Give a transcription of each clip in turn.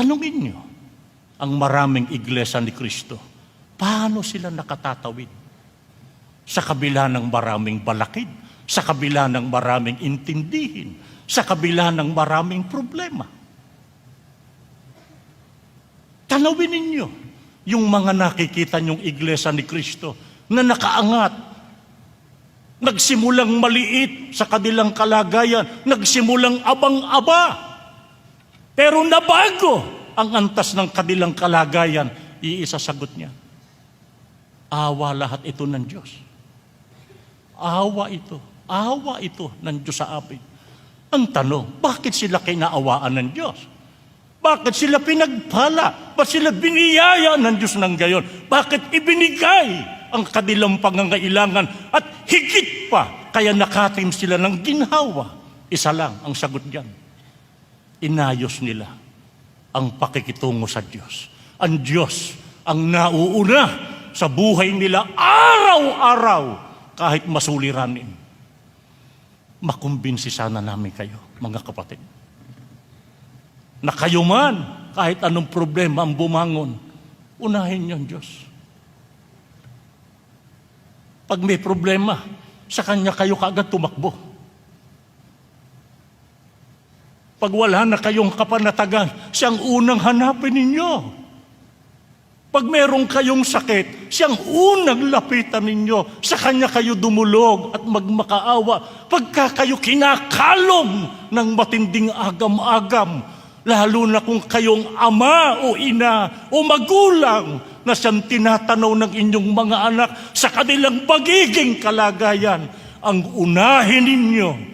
Tanungin nyo ang maraming iglesia ni Kristo, paano sila nakatatawid? Sa kabila ng maraming balakid, sa kabila ng maraming intindihin, sa kabila ng maraming problema. Tanawin ninyo yung mga nakikita nyong iglesia ni Kristo na nakaangat, nagsimulang maliit sa kanilang kalagayan, nagsimulang abang-aba. Pero nabago ang antas ng kanilang kalagayan, iisasagot niya. Awa lahat ito ng Diyos. Awa ito. Awa ito ng Diyos sa amin. Ang tanong, bakit sila kinaawaan ng Diyos? Bakit sila pinagpala? Bakit sila biniyaya ng Diyos ng gayon? Bakit ibinigay ang kanilang pangangailangan at higit pa kaya nakatim sila ng ginhawa? Isa lang ang sagot diyan. Inayos nila ang pakikitungo sa Diyos. Ang Diyos ang nauuna sa buhay nila araw-araw kahit masuliranin. Makumbinsi sana namin kayo, mga kapatid na kayo man, kahit anong problema ang bumangon, unahin niyo ang Diyos. Pag may problema, sa Kanya kayo kaagad tumakbo. Pag wala na kayong kapanatagan, siyang unang hanapin ninyo. Pag meron kayong sakit, siyang unang lapitan ninyo. Sa Kanya kayo dumulog at magmakaawa. Pagka kayo kinakalong ng matinding agam-agam, lalo na kung kayong ama o ina o magulang na siyang tinatanaw ng inyong mga anak sa kanilang pagiging kalagayan, ang unahin ninyo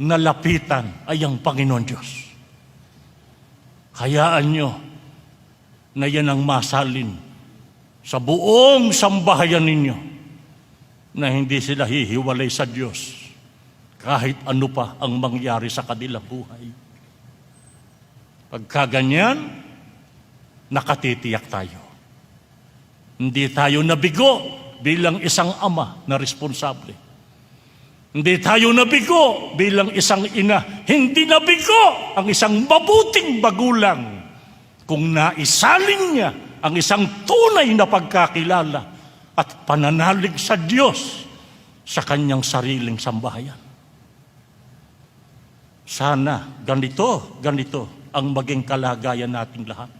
na lapitan ay ang Panginoon Diyos. Hayaan nyo na yan ang masalin sa buong sambahayan ninyo na hindi sila hihiwalay sa Diyos kahit ano pa ang mangyari sa kanilang buhay. Pagka ganyan, nakatitiyak tayo. Hindi tayo nabigo bilang isang ama na responsable. Hindi tayo nabigo bilang isang ina. Hindi nabigo ang isang mabuting bagulang kung naisalin niya ang isang tunay na pagkakilala at pananalig sa Diyos sa kanyang sariling sambahayan. Sana ganito, ganito ang maging kalagayan nating lahat.